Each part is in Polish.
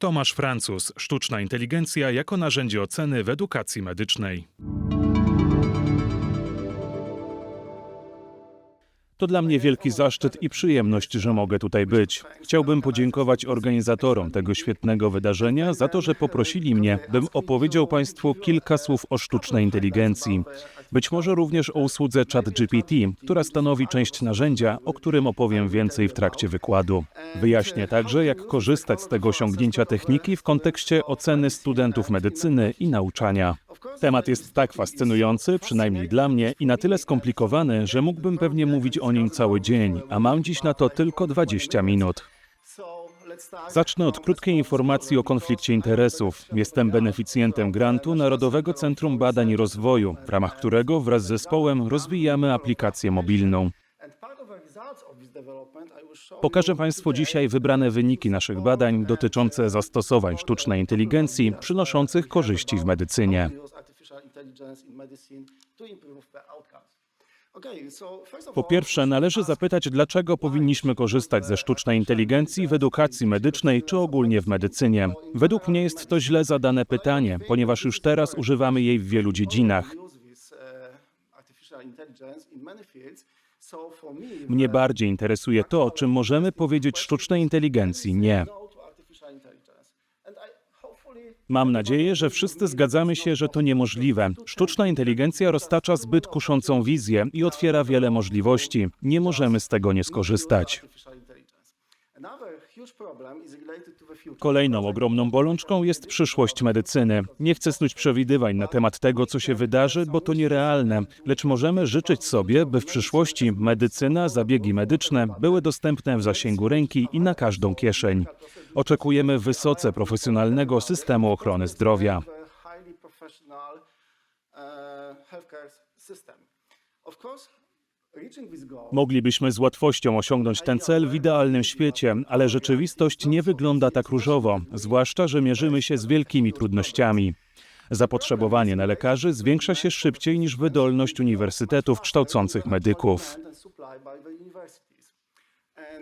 Tomasz Francuz, sztuczna inteligencja jako narzędzie oceny w edukacji medycznej. To dla mnie wielki zaszczyt i przyjemność, że mogę tutaj być. Chciałbym podziękować organizatorom tego świetnego wydarzenia za to, że poprosili mnie, bym opowiedział Państwu kilka słów o sztucznej inteligencji. Być może również o usłudze ChatGPT, która stanowi część narzędzia, o którym opowiem więcej w trakcie wykładu. Wyjaśnię także, jak korzystać z tego osiągnięcia techniki w kontekście oceny studentów medycyny i nauczania. Temat jest tak fascynujący, przynajmniej dla mnie, i na tyle skomplikowany, że mógłbym pewnie mówić o nim cały dzień, a mam dziś na to tylko 20 minut. Zacznę od krótkiej informacji o konflikcie interesów. Jestem beneficjentem grantu Narodowego Centrum Badań i Rozwoju, w ramach którego wraz z zespołem rozwijamy aplikację mobilną. Pokażę Państwu dzisiaj wybrane wyniki naszych badań dotyczące zastosowań sztucznej inteligencji przynoszących korzyści w medycynie. Po pierwsze, należy zapytać, dlaczego powinniśmy korzystać ze sztucznej inteligencji w edukacji medycznej czy ogólnie w medycynie. Według mnie jest to źle zadane pytanie, ponieważ już teraz używamy jej w wielu dziedzinach. Mnie bardziej interesuje to, czy możemy powiedzieć sztucznej inteligencji nie. Mam nadzieję, że wszyscy zgadzamy się, że to niemożliwe. Sztuczna inteligencja roztacza zbyt kuszącą wizję i otwiera wiele możliwości. Nie możemy z tego nie skorzystać. Kolejną ogromną bolączką jest przyszłość medycyny. Nie chcę snuć przewidywań na temat tego, co się wydarzy, bo to nierealne, lecz możemy życzyć sobie, by w przyszłości medycyna, zabiegi medyczne były dostępne w zasięgu ręki i na każdą kieszeń. Oczekujemy wysoce profesjonalnego systemu ochrony zdrowia. Moglibyśmy z łatwością osiągnąć ten cel w idealnym świecie, ale rzeczywistość nie wygląda tak różowo, zwłaszcza, że mierzymy się z wielkimi trudnościami. Zapotrzebowanie na lekarzy zwiększa się szybciej niż wydolność uniwersytetów kształcących medyków.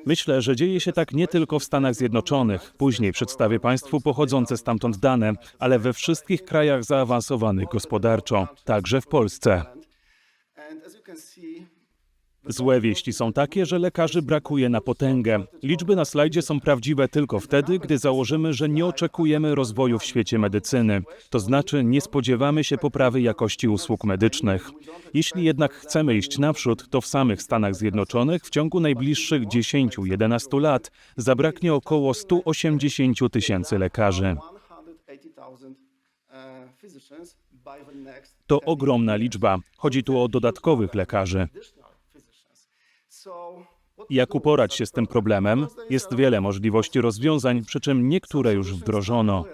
Myślę, że dzieje się tak nie tylko w Stanach Zjednoczonych. Później przedstawię Państwu pochodzące stamtąd dane, ale we wszystkich krajach zaawansowanych gospodarczo, także w Polsce. Złe wieści są takie, że lekarzy brakuje na potęgę. Liczby na slajdzie są prawdziwe tylko wtedy, gdy założymy, że nie oczekujemy rozwoju w świecie medycyny. To znaczy, nie spodziewamy się poprawy jakości usług medycznych. Jeśli jednak chcemy iść naprzód, to w samych Stanach Zjednoczonych w ciągu najbliższych 10-11 lat zabraknie około 180 tysięcy lekarzy. To ogromna liczba. Chodzi tu o dodatkowych lekarzy. Jak uporać się z tym problemem? Jest wiele możliwości rozwiązań, przy czym niektóre już wdrożono.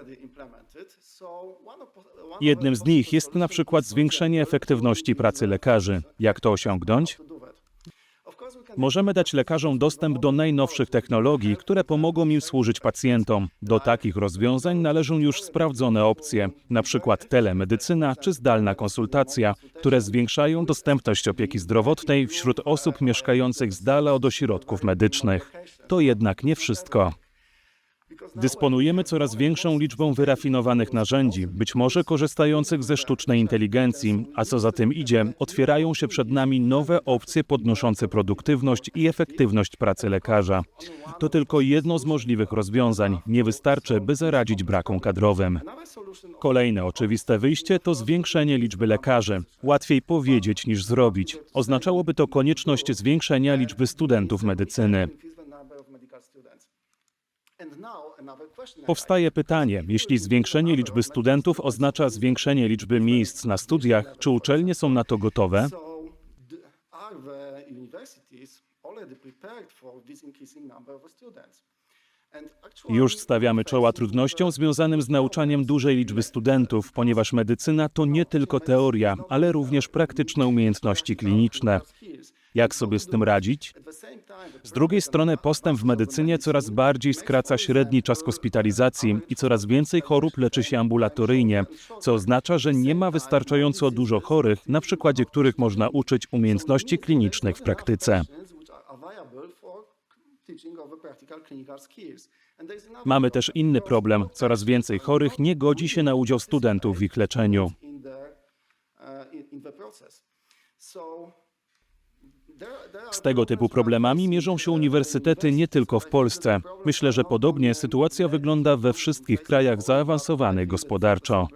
Jednym z nich jest na przykład zwiększenie efektywności pracy lekarzy. Jak to osiągnąć? Możemy dać lekarzom dostęp do najnowszych technologii, które pomogą im służyć pacjentom. Do takich rozwiązań należą już sprawdzone opcje, np. telemedycyna czy zdalna konsultacja, które zwiększają dostępność opieki zdrowotnej wśród osób mieszkających z dala od ośrodków medycznych. To jednak nie wszystko. Dysponujemy coraz większą liczbą wyrafinowanych narzędzi, być może korzystających ze sztucznej inteligencji, a co za tym idzie, otwierają się przed nami nowe opcje podnoszące produktywność i efektywność pracy lekarza. To tylko jedno z możliwych rozwiązań, nie wystarczy, by zaradzić brakom kadrowym. Kolejne oczywiste wyjście to zwiększenie liczby lekarzy. Łatwiej powiedzieć niż zrobić. Oznaczałoby to konieczność zwiększenia liczby studentów medycyny. Powstaje pytanie, jeśli zwiększenie liczby studentów oznacza zwiększenie liczby miejsc na studiach, czy uczelnie są na to gotowe? Już stawiamy czoła trudnościom związanym z nauczaniem dużej liczby studentów, ponieważ medycyna to nie tylko teoria, ale również praktyczne umiejętności kliniczne. Jak sobie z tym radzić? Z drugiej strony postęp w medycynie coraz bardziej skraca średni czas hospitalizacji i coraz więcej chorób leczy się ambulatoryjnie, co oznacza, że nie ma wystarczająco dużo chorych, na przykładzie których można uczyć umiejętności klinicznych w praktyce. Mamy też inny problem. Coraz więcej chorych nie godzi się na udział studentów w ich leczeniu. Z tego typu problemami mierzą się uniwersytety nie tylko w Polsce. Myślę, że podobnie sytuacja wygląda we wszystkich krajach zaawansowanych gospodarczo.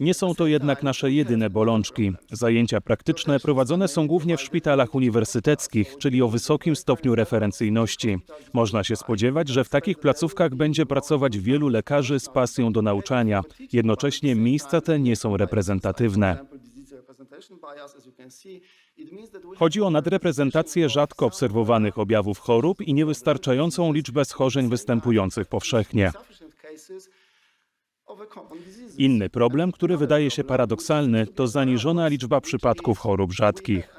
Nie są to jednak nasze jedyne bolączki. Zajęcia praktyczne prowadzone są głównie w szpitalach uniwersyteckich, czyli o wysokim stopniu referencyjności. Można się spodziewać, że w takich placówkach będzie pracować wielu lekarzy z pasją do nauczania. Jednocześnie miejsca te nie są reprezentatywne. Chodzi o nadreprezentację rzadko obserwowanych objawów chorób i niewystarczającą liczbę schorzeń występujących powszechnie. Inny problem, który wydaje się paradoksalny, to zaniżona liczba przypadków chorób rzadkich.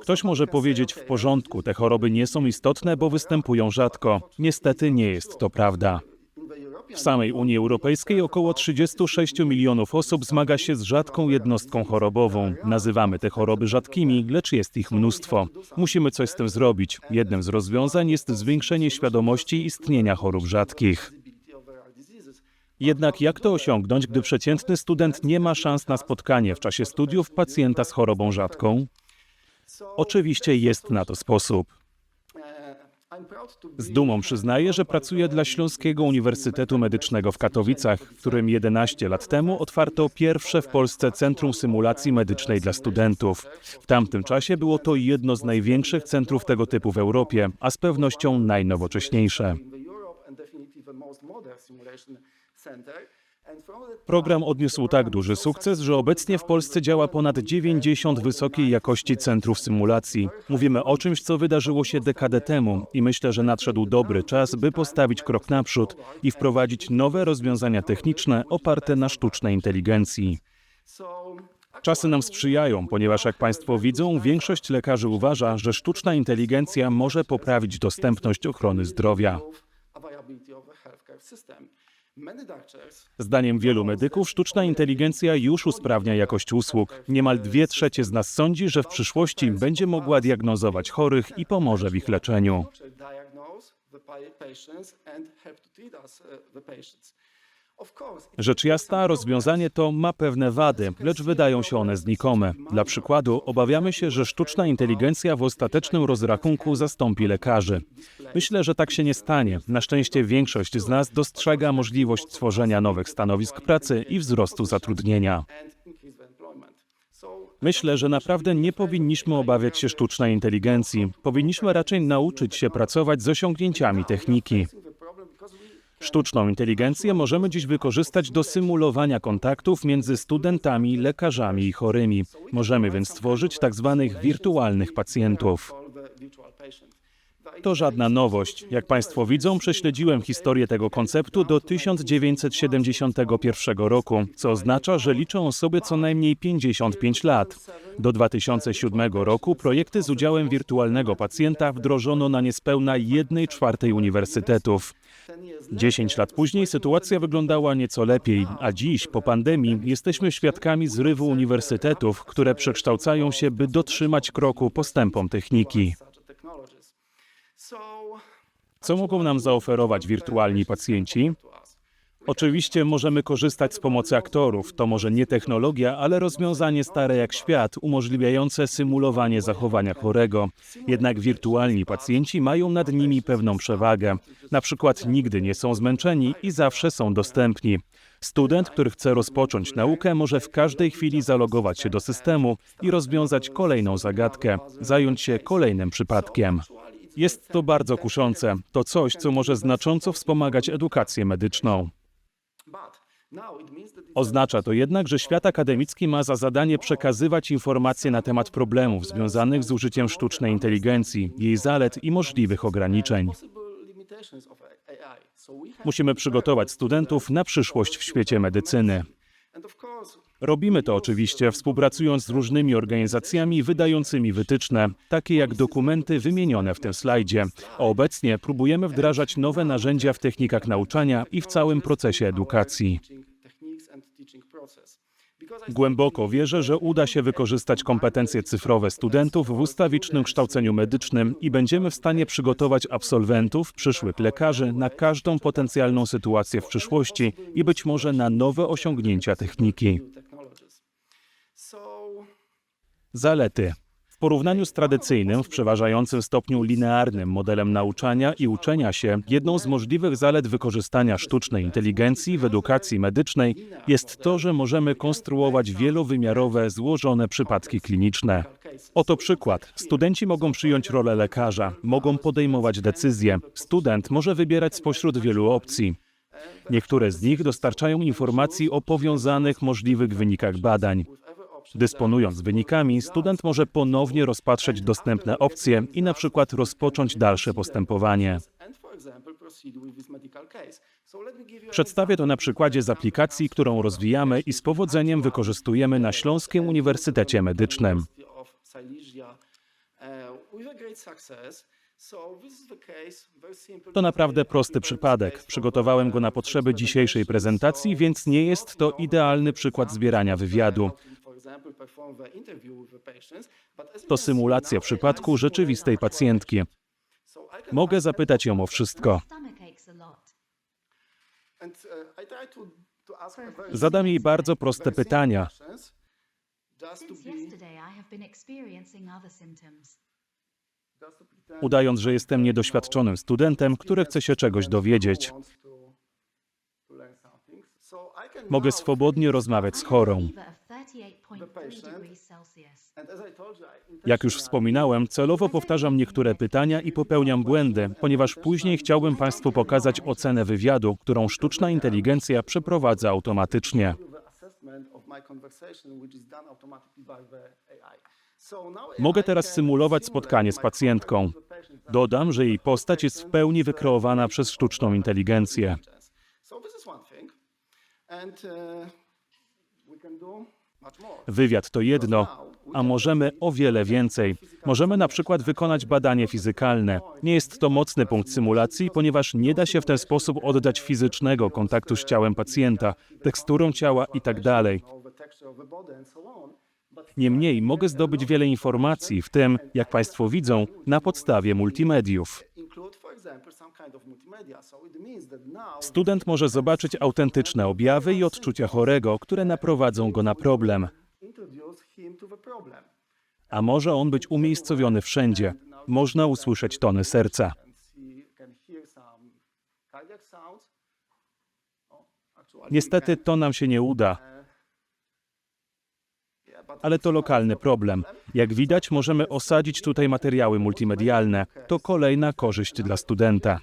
Ktoś może powiedzieć w porządku, te choroby nie są istotne, bo występują rzadko. Niestety nie jest to prawda. W samej Unii Europejskiej około 36 milionów osób zmaga się z rzadką jednostką chorobową. Nazywamy te choroby rzadkimi, lecz jest ich mnóstwo. Musimy coś z tym zrobić. Jednym z rozwiązań jest zwiększenie świadomości istnienia chorób rzadkich. Jednak jak to osiągnąć, gdy przeciętny student nie ma szans na spotkanie w czasie studiów pacjenta z chorobą rzadką? Oczywiście jest na to sposób. Z dumą przyznaję, że pracuję dla Śląskiego Uniwersytetu Medycznego w Katowicach, w którym 11 lat temu otwarto pierwsze w Polsce Centrum Symulacji Medycznej dla Studentów. W tamtym czasie było to jedno z największych centrów tego typu w Europie, a z pewnością najnowocześniejsze. Program odniósł tak duży sukces, że obecnie w Polsce działa ponad 90 wysokiej jakości centrów symulacji. Mówimy o czymś, co wydarzyło się dekadę temu i myślę, że nadszedł dobry czas, by postawić krok naprzód i wprowadzić nowe rozwiązania techniczne oparte na sztucznej inteligencji. Czasy nam sprzyjają, ponieważ jak Państwo widzą, większość lekarzy uważa, że sztuczna inteligencja może poprawić dostępność ochrony zdrowia. Zdaniem wielu medyków sztuczna inteligencja już usprawnia jakość usług. Niemal dwie trzecie z nas sądzi, że w przyszłości będzie mogła diagnozować chorych i pomoże w ich leczeniu. Rzecz jasna, rozwiązanie to ma pewne wady, lecz wydają się one znikome. Dla przykładu, obawiamy się, że sztuczna inteligencja w ostatecznym rozrachunku zastąpi lekarzy. Myślę, że tak się nie stanie. Na szczęście większość z nas dostrzega możliwość tworzenia nowych stanowisk pracy i wzrostu zatrudnienia. Myślę, że naprawdę nie powinniśmy obawiać się sztucznej inteligencji. Powinniśmy raczej nauczyć się pracować z osiągnięciami techniki. Sztuczną inteligencję możemy dziś wykorzystać do symulowania kontaktów między studentami, lekarzami i chorymi. Możemy więc stworzyć tak zwanych wirtualnych pacjentów. To żadna nowość. Jak Państwo widzą, prześledziłem historię tego konceptu do 1971 roku, co oznacza, że liczą osoby co najmniej 55 lat. Do 2007 roku projekty z udziałem wirtualnego pacjenta wdrożono na niespełna 1 czwartej uniwersytetów. 10 lat później sytuacja wyglądała nieco lepiej, a dziś, po pandemii, jesteśmy świadkami zrywu uniwersytetów, które przekształcają się, by dotrzymać kroku postępom techniki. Co mogą nam zaoferować wirtualni pacjenci? Oczywiście możemy korzystać z pomocy aktorów. To może nie technologia, ale rozwiązanie stare jak świat, umożliwiające symulowanie zachowania chorego. Jednak wirtualni pacjenci mają nad nimi pewną przewagę. Na przykład nigdy nie są zmęczeni i zawsze są dostępni. Student, który chce rozpocząć naukę, może w każdej chwili zalogować się do systemu i rozwiązać kolejną zagadkę, zająć się kolejnym przypadkiem. Jest to bardzo kuszące. To coś, co może znacząco wspomagać edukację medyczną. Oznacza to jednak, że świat akademicki ma za zadanie przekazywać informacje na temat problemów związanych z użyciem sztucznej inteligencji, jej zalet i możliwych ograniczeń. Musimy przygotować studentów na przyszłość w świecie medycyny. Robimy to oczywiście współpracując z różnymi organizacjami wydającymi wytyczne, takie jak dokumenty wymienione w tym slajdzie. A obecnie próbujemy wdrażać nowe narzędzia w technikach nauczania i w całym procesie edukacji. Głęboko wierzę, że uda się wykorzystać kompetencje cyfrowe studentów w ustawicznym kształceniu medycznym i będziemy w stanie przygotować absolwentów, przyszłych lekarzy na każdą potencjalną sytuację w przyszłości i być może na nowe osiągnięcia techniki. Zalety. W porównaniu z tradycyjnym, w przeważającym stopniu linearnym modelem nauczania i uczenia się, jedną z możliwych zalet wykorzystania sztucznej inteligencji w edukacji medycznej jest to, że możemy konstruować wielowymiarowe, złożone przypadki kliniczne. Oto przykład. Studenci mogą przyjąć rolę lekarza, mogą podejmować decyzje. Student może wybierać spośród wielu opcji. Niektóre z nich dostarczają informacji o powiązanych możliwych wynikach badań. Dysponując wynikami, student może ponownie rozpatrzeć dostępne opcje i na przykład rozpocząć dalsze postępowanie. Przedstawię to na przykładzie z aplikacji, którą rozwijamy i z powodzeniem wykorzystujemy na Śląskim Uniwersytecie Medycznym. To naprawdę prosty przypadek. Przygotowałem go na potrzeby dzisiejszej prezentacji, więc nie jest to idealny przykład zbierania wywiadu. To symulacja przypadku rzeczywistej pacjentki. Mogę zapytać ją o wszystko. Zadam jej bardzo proste pytania. Udając, że jestem niedoświadczonym studentem, który chce się czegoś dowiedzieć. Mogę swobodnie rozmawiać z chorą. Fever of 38.3 degrees Celsius. Jak już wspominałem, celowo powtarzam niektóre pytania i popełniam błędy, ponieważ później chciałbym Państwu pokazać ocenę wywiadu, którą sztuczna inteligencja przeprowadza automatycznie. Mogę teraz symulować spotkanie z pacjentką. Dodam, że jej postać jest w pełni wykreowana przez sztuczną inteligencję. Wywiad to jedno, a możemy o wiele więcej. Możemy na przykład wykonać badanie fizykalne. Nie jest to mocny punkt symulacji, ponieważ nie da się w ten sposób oddać fizycznego kontaktu z ciałem pacjenta, teksturą ciała itd. Niemniej mogę zdobyć wiele informacji, w tym, jak Państwo widzą, na podstawie multimediów. Student może zobaczyć autentyczne objawy i odczucia chorego, które naprowadzą go na problem. A może on być umiejscowiony wszędzie. Można usłyszeć tony serca. Niestety to nam się nie uda, ale to lokalny problem. Jak widać, możemy osadzić tutaj materiały multimedialne. To kolejna korzyść dla studenta.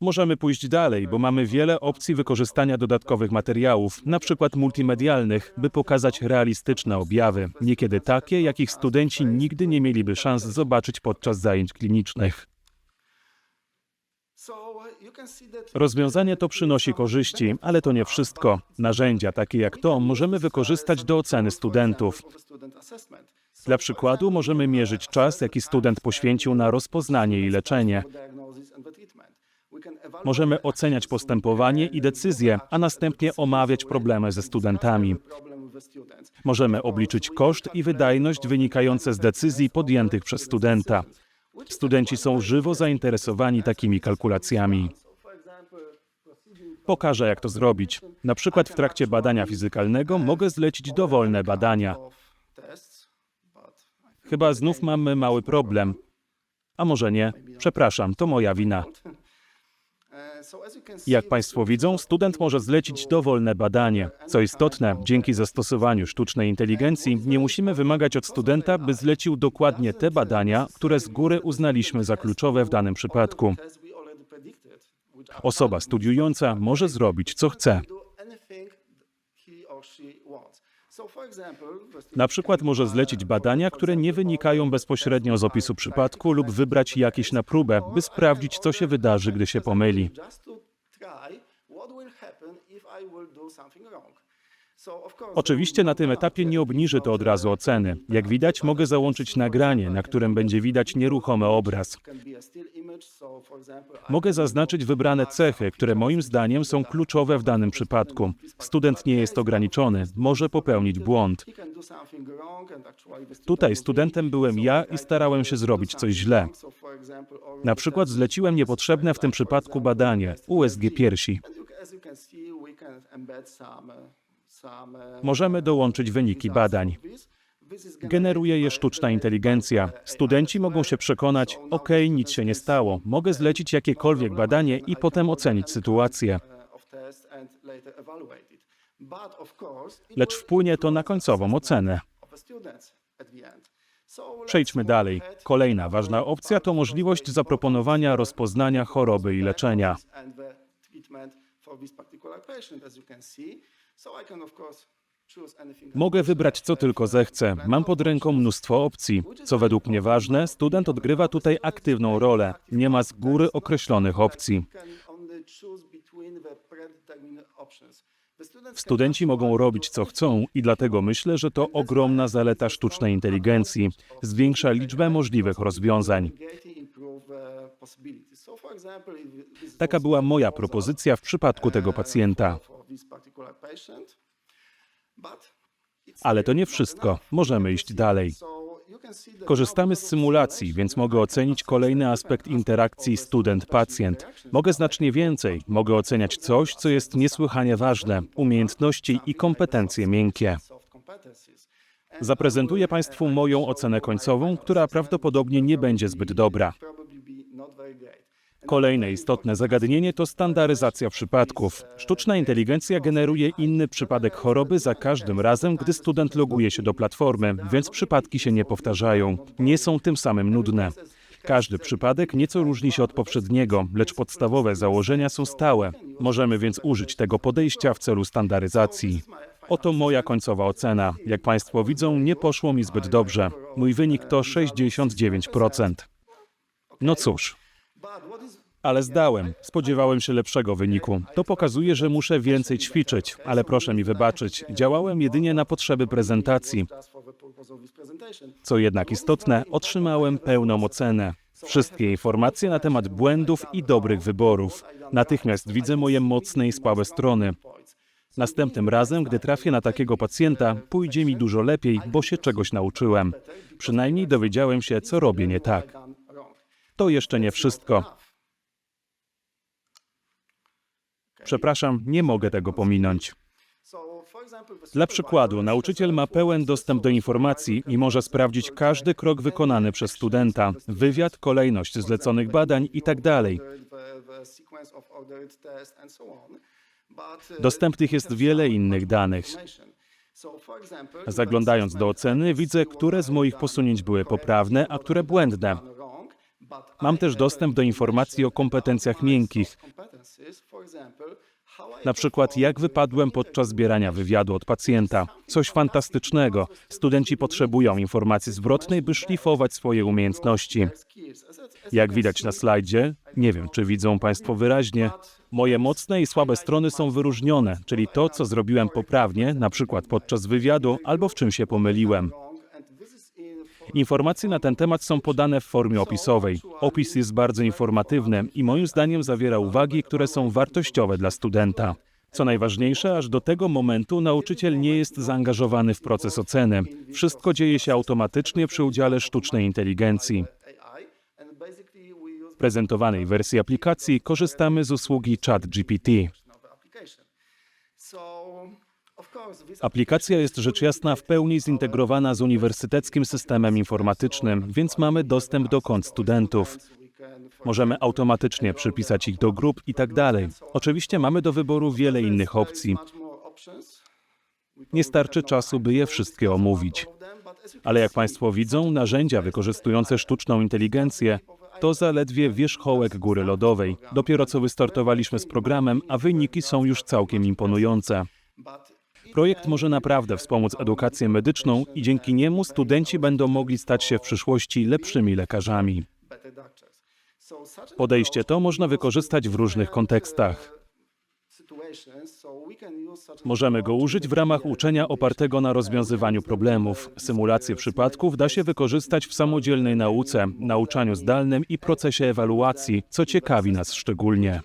Możemy pójść dalej, bo mamy wiele opcji wykorzystania dodatkowych materiałów, na przykład multimedialnych, by pokazać realistyczne objawy, niekiedy takie, jakich studenci nigdy nie mieliby szans zobaczyć podczas zajęć klinicznych. Rozwiązanie to przynosi korzyści, ale to nie wszystko. Narzędzia takie jak to możemy wykorzystać do oceny studentów. Dla przykładu możemy mierzyć czas, jaki student poświęcił na rozpoznanie i leczenie. Możemy oceniać postępowanie i decyzje, a następnie omawiać problemy ze studentami. Możemy obliczyć koszt i wydajność wynikające z decyzji podjętych przez studenta. Studenci są żywo zainteresowani takimi kalkulacjami. Pokażę, jak to zrobić. Na przykład w trakcie badania fizykalnego mogę zlecić dowolne badania. Chyba znów mamy mały problem. A może nie? Przepraszam, to moja wina. Jak Państwo widzą, student może zlecić dowolne badanie. Co istotne, dzięki zastosowaniu sztucznej inteligencji nie musimy wymagać od studenta, by zlecił dokładnie te badania, które z góry uznaliśmy za kluczowe w danym przypadku. Osoba studiująca może zrobić, co chce. Na przykład może zlecić badania, które nie wynikają bezpośrednio z opisu przypadku lub wybrać jakieś na próbę, by sprawdzić, co się wydarzy, gdy się pomyli. Oczywiście na tym etapie nie obniży to od razu oceny. Jak widać, mogę załączyć nagranie, na którym będzie widać nieruchomy obraz. Mogę zaznaczyć wybrane cechy, które moim zdaniem są kluczowe w danym przypadku. Student nie jest ograniczony, może popełnić błąd. Tutaj studentem byłem ja i starałem się zrobić coś źle. Na przykład zleciłem niepotrzebne w tym przypadku badanie USG piersi. Możemy dołączyć wyniki badań. Generuje je sztuczna inteligencja. Studenci mogą się przekonać, ok, nic się nie stało, mogę zlecić jakiekolwiek badanie i potem ocenić sytuację. Lecz wpłynie to na końcową ocenę. Przejdźmy dalej. Kolejna ważna opcja to możliwość zaproponowania rozpoznania choroby i leczenia. Mogę wybrać co tylko zechcę. Mam pod ręką mnóstwo opcji. Co według mnie ważne, student odgrywa tutaj aktywną rolę. Nie ma z góry określonych opcji. Studenci mogą robić co chcą i dlatego myślę, że to ogromna zaleta sztucznej inteligencji. Zwiększa liczbę możliwych rozwiązań. Taka była moja propozycja w przypadku tego pacjenta. Ale to nie wszystko. Możemy iść dalej. Korzystamy z symulacji, więc mogę ocenić kolejny aspekt interakcji student-pacjent. Mogę znacznie więcej. Mogę oceniać coś, co jest niesłychanie ważne umiejętności i kompetencje miękkie. Zaprezentuję Państwu moją ocenę końcową, która prawdopodobnie nie będzie zbyt dobra. Kolejne istotne zagadnienie to standaryzacja przypadków. Sztuczna inteligencja generuje inny przypadek choroby za każdym razem, gdy student loguje się do platformy, więc przypadki się nie powtarzają. Nie są tym samym nudne. Każdy przypadek nieco różni się od poprzedniego, lecz podstawowe założenia są stałe. Możemy więc użyć tego podejścia w celu standaryzacji. Oto moja końcowa ocena. Jak Państwo widzą, nie poszło mi zbyt dobrze. Mój wynik to 69%. No cóż, ale zdałem. Spodziewałem się lepszego wyniku. To pokazuje, że muszę więcej ćwiczyć, ale proszę mi wybaczyć. Działałem jedynie na potrzeby prezentacji. Co jednak istotne, otrzymałem pełną ocenę. Wszystkie informacje na temat błędów i dobrych wyborów. Natychmiast widzę moje mocne i słabe strony. Następnym razem, gdy trafię na takiego pacjenta, pójdzie mi dużo lepiej, bo się czegoś nauczyłem. Przynajmniej dowiedziałem się, co robię nie tak. To jeszcze nie wszystko. Przepraszam, nie mogę tego pominąć. Dla przykładu, nauczyciel ma pełen dostęp do informacji i może sprawdzić każdy krok wykonany przez studenta, wywiad, kolejność zleconych badań itd. Dostępnych jest wiele innych danych. Zaglądając do oceny, widzę, które z moich posunięć były poprawne, a które błędne. Mam też dostęp do informacji o kompetencjach miękkich, na przykład jak wypadłem podczas zbierania wywiadu od pacjenta. Coś fantastycznego. Studenci potrzebują informacji zwrotnej, by szlifować swoje umiejętności. Jak widać na slajdzie, nie wiem czy widzą Państwo wyraźnie, moje mocne i słabe strony są wyróżnione, czyli to, co zrobiłem poprawnie, na przykład podczas wywiadu, albo w czym się pomyliłem. Informacje na ten temat są podane w formie opisowej. Opis jest bardzo informatywny i moim zdaniem zawiera uwagi, które są wartościowe dla studenta. Co najważniejsze, aż do tego momentu nauczyciel nie jest zaangażowany w proces oceny. Wszystko dzieje się automatycznie przy udziale sztucznej inteligencji. W prezentowanej wersji aplikacji korzystamy z usługi ChatGPT. Aplikacja jest rzecz jasna w pełni zintegrowana z uniwersyteckim systemem informatycznym, więc mamy dostęp do kont studentów. Możemy automatycznie przypisać ich do grup i tak dalej. Oczywiście mamy do wyboru wiele innych opcji. Nie starczy czasu, by je wszystkie omówić. Ale jak Państwo widzą, narzędzia wykorzystujące sztuczną inteligencję to zaledwie wierzchołek góry lodowej. Dopiero co wystartowaliśmy z programem, a wyniki są już całkiem imponujące. Projekt może naprawdę wspomóc edukację medyczną i dzięki niemu studenci będą mogli stać się w przyszłości lepszymi lekarzami. Podejście to można wykorzystać w różnych kontekstach. Możemy go użyć w ramach uczenia opartego na rozwiązywaniu problemów. Symulacje przypadków da się wykorzystać w samodzielnej nauce, nauczaniu zdalnym i procesie ewaluacji, co ciekawi nas szczególnie.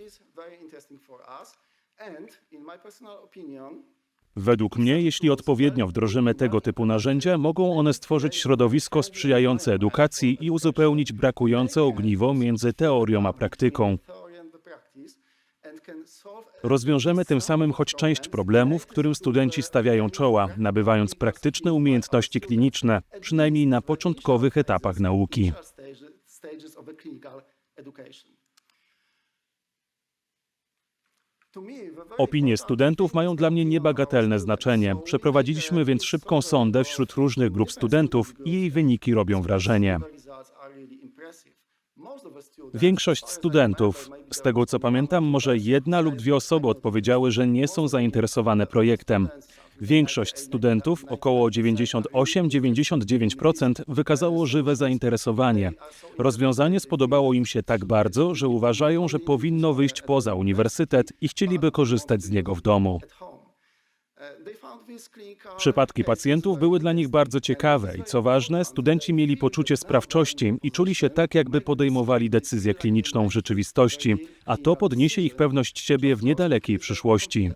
Według mnie, jeśli odpowiednio wdrożymy tego typu narzędzia, mogą one stworzyć środowisko sprzyjające edukacji i uzupełnić brakujące ogniwo między teorią a praktyką. Rozwiążemy tym samym choć część problemów, którym studenci stawiają czoła, nabywając praktyczne umiejętności kliniczne, przynajmniej na początkowych etapach nauki. Opinie studentów mają dla mnie niebagatelne znaczenie. Przeprowadziliśmy więc szybką sondę wśród różnych grup studentów i jej wyniki robią wrażenie. Większość studentów, z tego co pamiętam, może jedna lub dwie osoby odpowiedziały, że nie są zainteresowane projektem. Większość studentów, około 98-99%, wykazało żywe zainteresowanie. Rozwiązanie spodobało im się tak bardzo, że uważają, że powinno wyjść poza uniwersytet i chcieliby korzystać z niego w domu. Przypadki pacjentów były dla nich bardzo ciekawe i co ważne, studenci mieli poczucie sprawczości i czuli się tak, jakby podejmowali decyzję kliniczną w rzeczywistości, a to podniesie ich pewność siebie w niedalekiej przyszłości.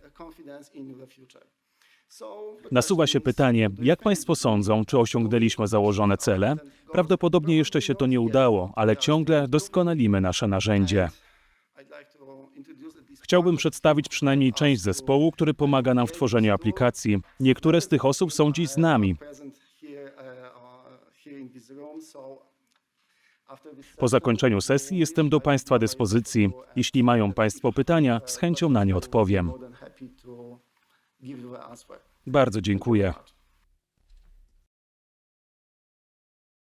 Nasuwa się pytanie, jak Państwo sądzą, czy osiągnęliśmy założone cele? Prawdopodobnie jeszcze się to nie udało, ale ciągle doskonalimy nasze narzędzie. Chciałbym przedstawić przynajmniej część zespołu, który pomaga nam w tworzeniu aplikacji. Niektóre z tych osób są dziś z nami. Po zakończeniu sesji jestem do Państwa dyspozycji. Jeśli mają Państwo pytania, z chęcią na nie odpowiem. Bardzo dziękuję.